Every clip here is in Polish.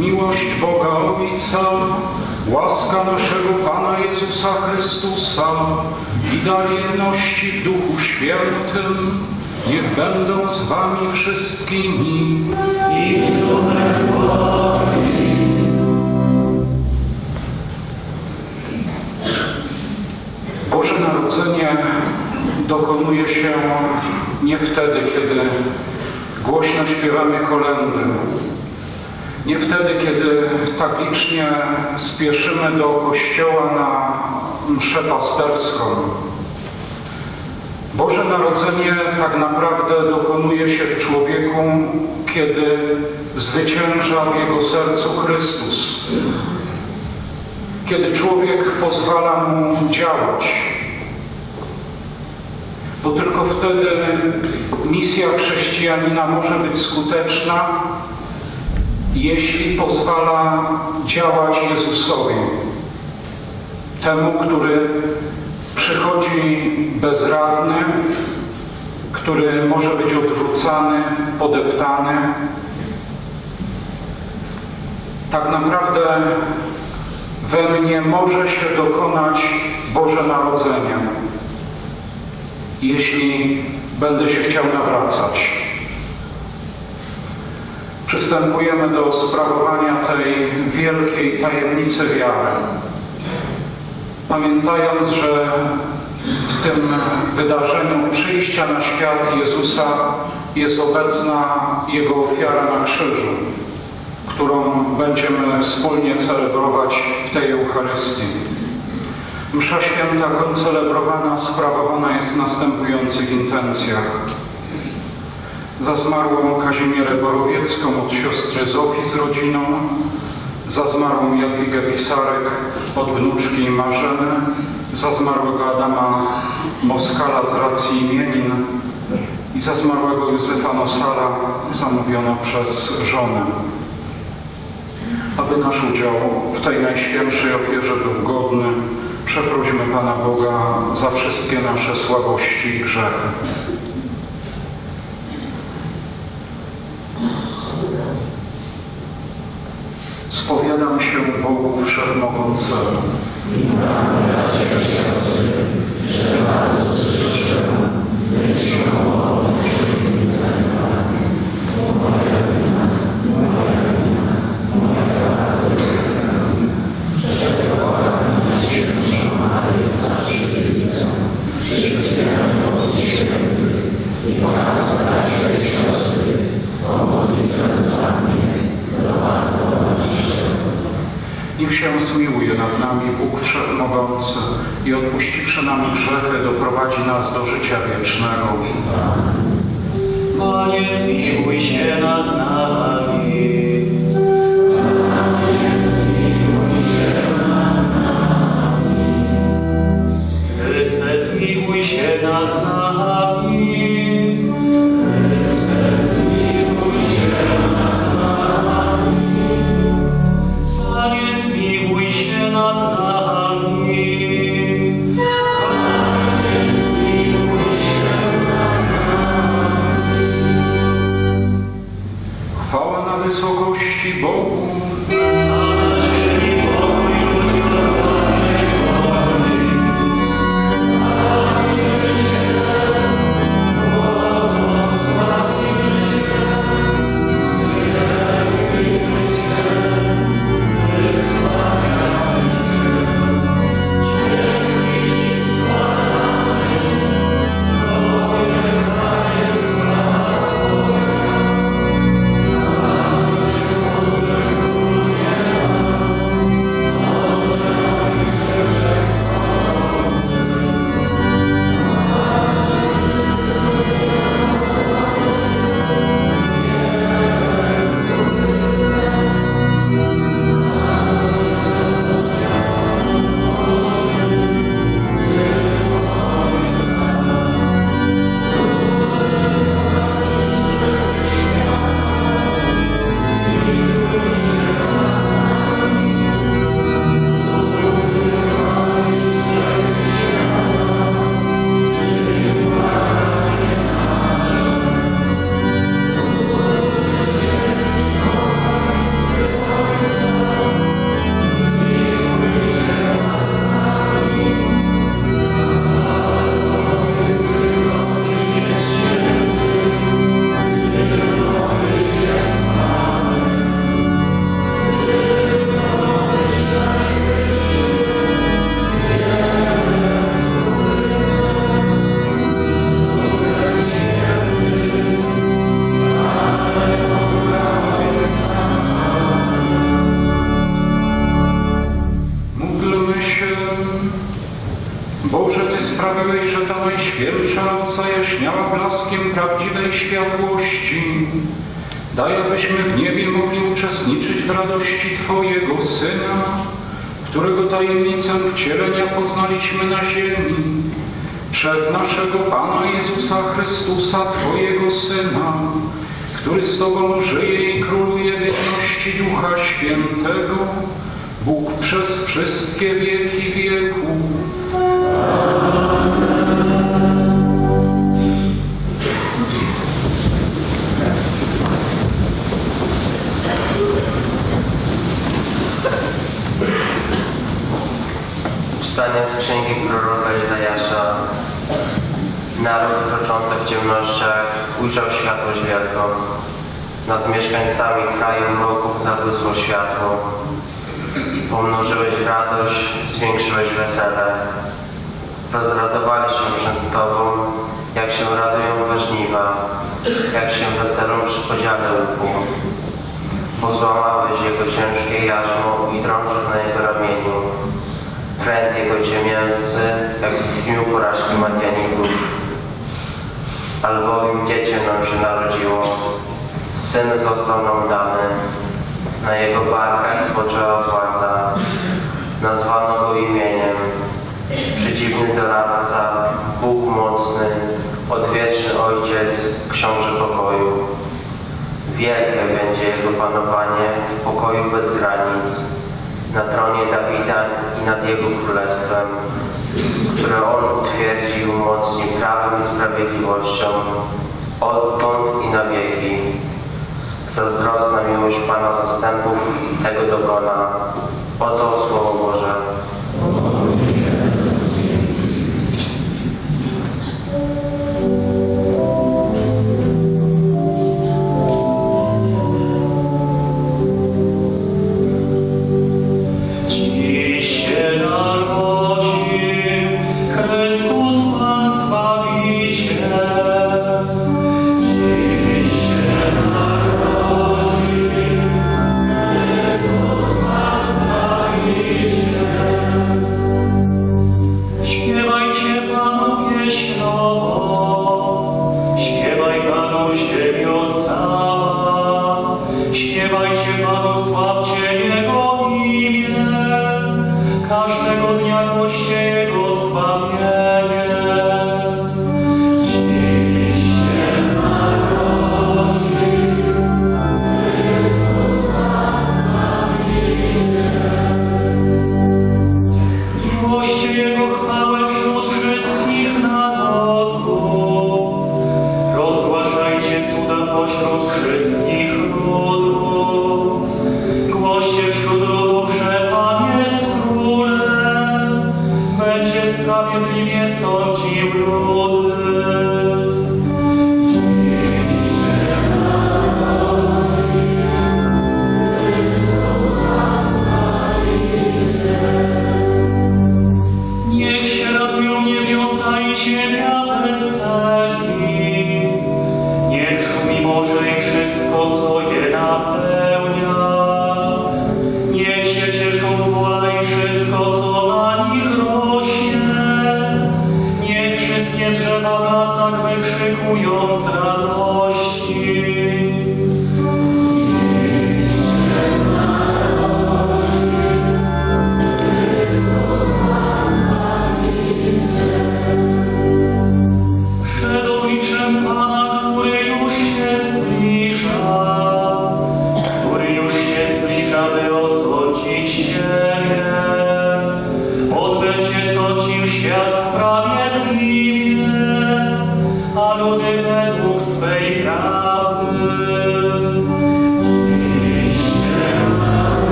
Miłość Boga Ojca, łaska naszego Pana Jezusa Chrystusa i dar jedności w Duchu Świętym niech będą z Wami wszystkimi. i z. Boże Narodzenie dokonuje się nie wtedy, kiedy głośno śpiewamy kolendy, nie wtedy, kiedy tak licznie spieszymy do kościoła na mszę pasterską. Boże Narodzenie tak naprawdę dokonuje się w człowieku, kiedy zwycięża w jego sercu Chrystus. Kiedy człowiek pozwala mu działać, bo tylko wtedy misja chrześcijanina może być skuteczna, jeśli pozwala działać Jezusowi, temu, który przychodzi bezradny, który może być odrzucany, podeptany. Tak naprawdę we mnie może się dokonać Boże Narodzenie, jeśli będę się chciał nawracać. Przystępujemy do sprawowania tej wielkiej tajemnicy wiary, pamiętając, że w tym wydarzeniu przyjścia na świat Jezusa jest obecna Jego ofiara na krzyżu, którą będziemy wspólnie celebrować w tej Eucharystii. Msza święta koncelebrowana, sprawowana jest w następujących intencjach. Za zmarłą Kazimierę Borowiecką od siostry Zofii z rodziną, za zmarłą Jadwigę Pisarek od wnuczki Marzeny, za zmarłego Adama Moskala z racji imienin i za zmarłego Józefa Nosala zamówiono przez żonę. Aby nasz udział w tej najświętszej ofierze był godny, przeprośmy Pana Boga za wszystkie nasze słabości i grzechy. Spowiadam się Bogu Wszechmogącemu. Niech się zmiłuje nad nami Bóg Wszechmogący i odpuściwszy nam grzechy doprowadzi nas do życia wiecznego. Panie, zmiłuj się nad nami. Uczestniczyć w radości Twojego Syna, którego tajemnicę wcielenia poznaliśmy na ziemi. Przez naszego Pana Jezusa Chrystusa, Twojego Syna, który z Tobą żyje i króluje w jedności Ducha Świętego, Bóg przez wszystkie wieki wieków. Czytanie z księgi proroka Izajasza. Naród kroczący w ciemnościach ujrzał światłość wielką. Nad mieszkańcami kraju mroków zabłysło światło. Pomnożyłeś radość, zwiększyłeś wesele. Rozradowali się przed Tobą, jak się radują we żniwa, jak się weselą przy podziale łuku. Pozłamałeś jego ciężkie jarzmo i drążek na jego ramieniu. Kręt jego ciemięscy, jak w dniu porażki Madianików. Albowiem dziecię nam się narodziło, syn został nam dany, na jego barkach spoczęła władza, nazwano go imieniem, przeciwny doradca, Bóg mocny, odwieczny Ojciec, Książę pokoju. Wielkie będzie jego panowanie w pokoju bez granic, na tronie Dawida i nad jego królestwem, które on utwierdzi i umocni prawem i sprawiedliwością, odtąd i na wieki. Zazdrosna miłość Pana zastępów, tego dogona. Oto Słowo Boże. Śpiewajcie Panu, sławcie Jego imię, każdego dnia głoście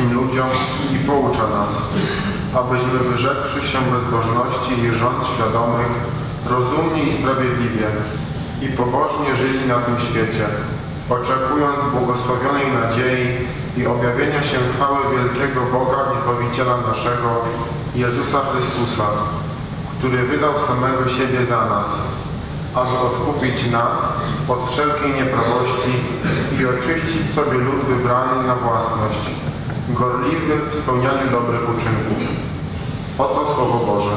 wszystkim ludziom i poucza nas, abyśmy wyrzekłszy się bezbożności i rząd świadomych, rozumnie i sprawiedliwie, i pobożnie żyli na tym świecie, oczekując błogosławionej nadziei i objawienia się chwały wielkiego Boga i Zbawiciela naszego, Jezusa Chrystusa, który wydał samego siebie za nas, aby odkupić nas od wszelkiej nieprawości i oczyścić sobie lud wybrany na własność, gorliwy w spełnianiu dobrych uczynków. Oto Słowo Boże.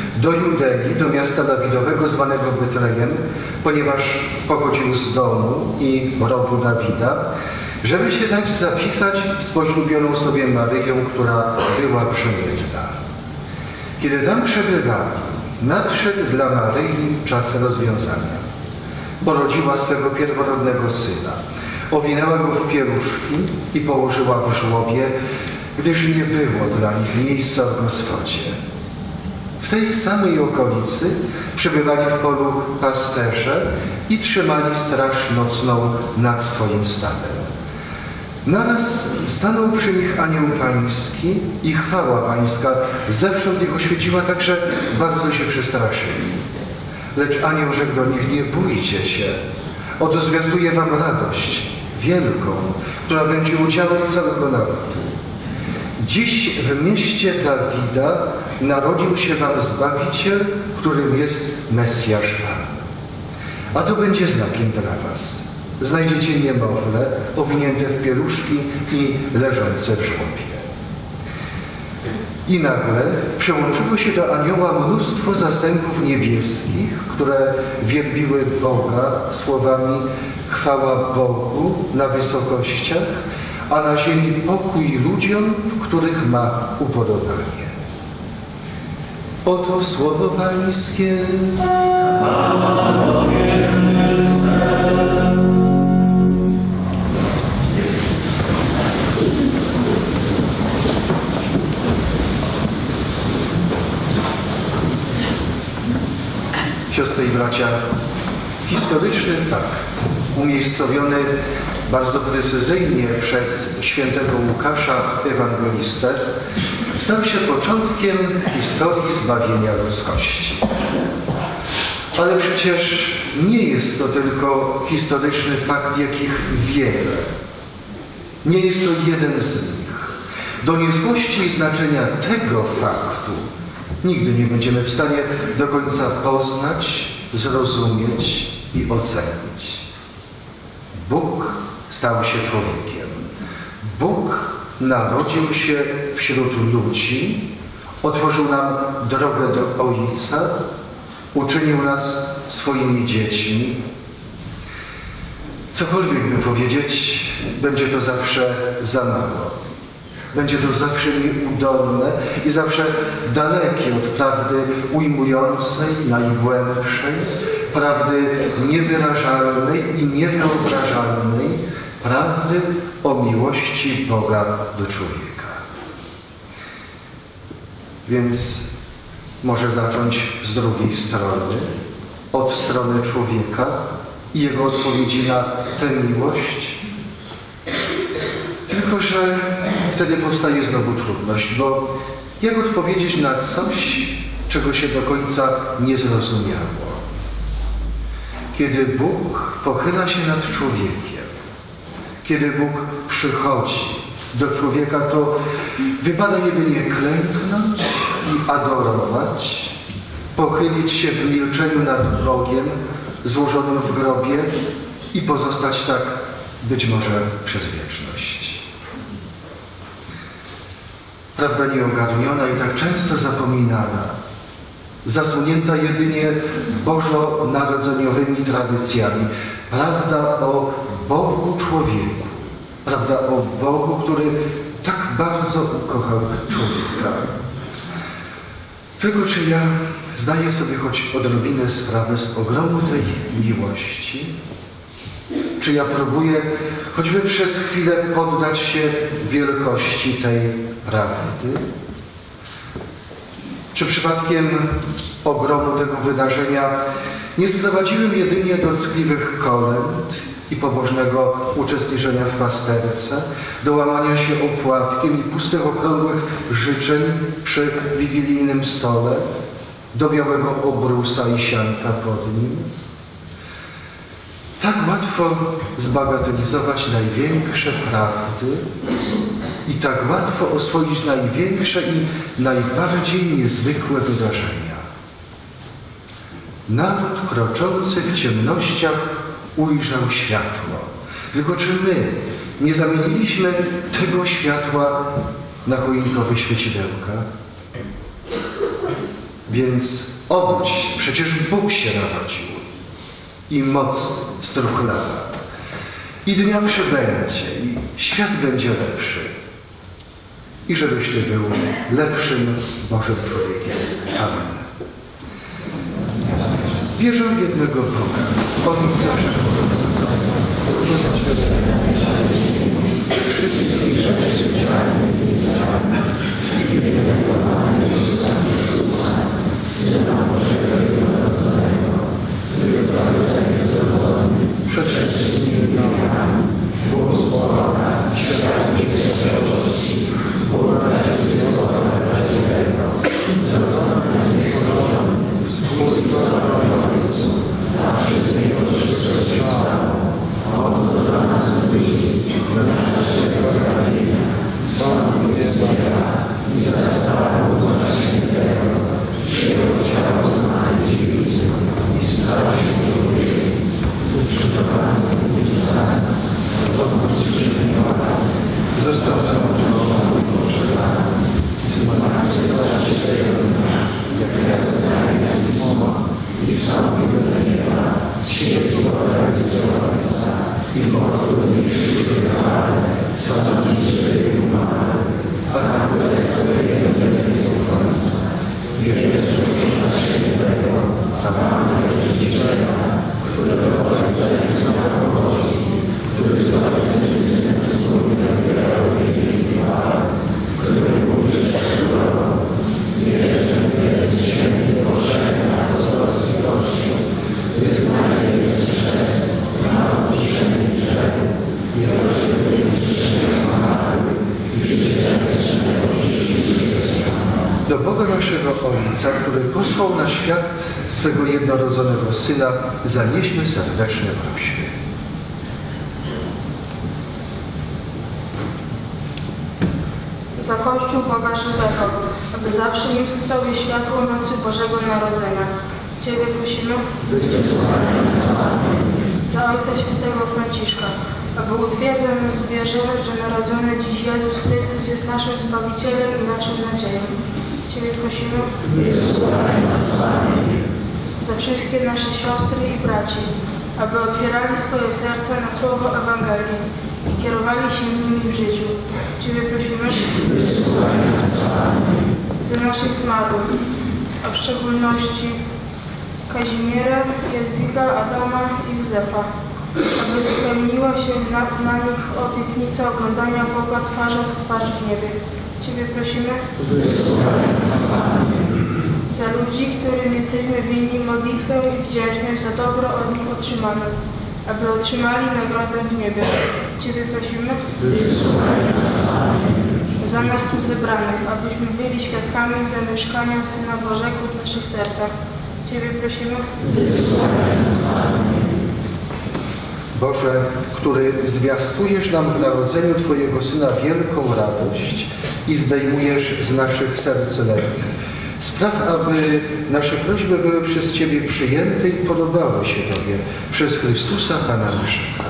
do Judei, do miasta Dawidowego zwanego Betlejem, ponieważ pochodził z domu i rodu Dawida, żeby się dać zapisać z poślubioną sobie Maryją, która była brzemienna. Kiedy tam przebywali, nadszedł dla Maryi czas rozwiązania. Porodziła swego pierworodnego syna. Owinęła go w pieruszki i położyła w żłobie, gdyż nie było dla nich miejsca w gospodzie. Tej samej okolicy przebywali w polu pasterze i trzymali straż nocną nad swoim stadem. Naraz stanął przy nich anioł pański i chwała pańska zewsząd ich oświeciła, tak że bardzo się przestraszyli. Lecz anioł rzekł do nich, nie bójcie się, oto zwiastuję wam radość wielką, która będzie udziałem całego narodu. Dziś w mieście Dawida narodził się wam Zbawiciel, którym jest Mesjasz Pan. A to będzie znakiem dla was. Znajdziecie niemowlę owinięte w pieluszki i leżące w żłobie. I nagle przyłączyło się do anioła mnóstwo zastępów niebieskich, które wielbiły Boga słowami chwała Bogu na wysokościach, a na ziemi pokój ludziom, w których ma upodobanie. Oto słowo Pańskie. Siostry i bracia, historyczny fakt umiejscowiony bardzo precyzyjnie przez świętego Łukasza Ewangelistę stał się początkiem historii zbawienia ludzkości. Ale przecież nie jest to tylko historyczny fakt, jakich wiele. Nie jest to jeden z nich. Do niezłości i znaczenia tego faktu nigdy nie będziemy w stanie do końca poznać, zrozumieć i ocenić. Bóg stał się człowiekiem. Bóg narodził się wśród ludzi, otworzył nam drogę do Ojca, uczynił nas swoimi dziećmi. Cokolwiek by powiedzieć, będzie to zawsze za mało. Będzie to zawsze nieudolne i zawsze dalekie od prawdy ujmującej, najgłębszej, prawdy niewyrażalnej i niewyobrażalnej, prawdy o miłości Boga do człowieka. Więc może zacząć z drugiej strony, od strony człowieka i jego odpowiedzi na tę miłość. Tylko, że wtedy powstaje znowu trudność, bo jak odpowiedzieć na coś, czego się do końca nie zrozumiało. Kiedy Bóg pochyla się nad człowiekiem, kiedy Bóg przychodzi do człowieka, to wypada jedynie klęknąć i adorować, pochylić się w milczeniu nad Bogiem złożonym w grobie i pozostać tak być może przez wieczność. Prawda nieogarniona i tak często zapominana, zasłonięta jedynie bożonarodzeniowymi tradycjami. Prawda o Bogu człowieku, prawda o Bogu, który tak bardzo ukochał człowieka. Tylko czy ja zdaję sobie choć odrobinę sprawę z ogromu tej miłości? Czy ja próbuję choćby przez chwilę poddać się wielkości tej prawdy? Czy przypadkiem ogromu tego wydarzenia nie sprowadziłem jedynie do ckliwych kolęd i pobożnego uczestniczenia w pasterce, do łamania się opłatkiem i pustych okrągłych życzeń przy wigilijnym stole, do białego obrusa i sianka pod nim? Tak łatwo zbagatelizować największe prawdy i tak łatwo oswoić największe i najbardziej niezwykłe wydarzenia. Naród kroczący w ciemnościach ujrzał światło. Tylko czy my nie zamieniliśmy tego światła na choinkowe świecidełka? Więc obudź się, przecież Bóg się narodził i moc struchlała. I dnia przybędzie, i świat będzie lepszy. I żebyś Ty był lepszym Bożym człowiekiem. Amen. Wierzę w jednego Boga, Ojca Wszechmogącego, Stworzyciela wszystkich przed wszystkim błogosława Ojcu, a wszystko się stało, on dla nas wyjdzie, dla naszego zbawienia, stąd jest i zastała Boga Świętego, przyjął ciało z Maryi Dziewicy i stał się człowiekiem, Został zamoczony i zmartwychwstał tego dnia, jak mowa po prawicy Ojca i w oku nie przyjechał, stanowi żywy umarł, a na głosę swojego nie końca. Wierzę, że Ducha Świętego, Pana Życiela, którego Ojca jest na Boży, który zbawił do Boga naszego Ojca, który posłał na świat swego Syna, zanieśmy serdeczne prośby. za Kościół Boga żywego, aby zawsze niósł w sobie światło mocy Bożego Narodzenia. Ciebie prosimy za Ojca Świętego Franciszka, aby utwierdzał nas w wierze, że narodzony dziś Jezus Chrystus jest naszym Zbawicielem i naszą nadzieją. Ciebie prosimy za wszystkie nasze siostry i braci, aby otwierali swoje serca na słowo Ewangelii i kierowali się nimi w życiu. Ciebie prosimy za naszych zmarłych, a w szczególności Kazimierę, Jadwiga, Adama i Józefa, aby spełniła się na, na nich obietnica oglądania Boga twarzą w twarz w niebie. Ciebie prosimy za ludzi, którym jesteśmy winni modlitwę i wdzięczność za dobro od nich otrzymane. aby otrzymali nagrodę w niebie. Ciebie prosimy za nas tu zebranych, abyśmy byli świadkami zamieszkania Syna Bożego w naszych sercach. Ciebie prosimy Boże, który zwiastujesz nam w narodzeniu Twojego Syna wielką radość i zdejmujesz z naszych serc lęk. Spraw, aby nasze prośby były przez Ciebie przyjęte i podobały się Tobie przez Chrystusa Pana naszego.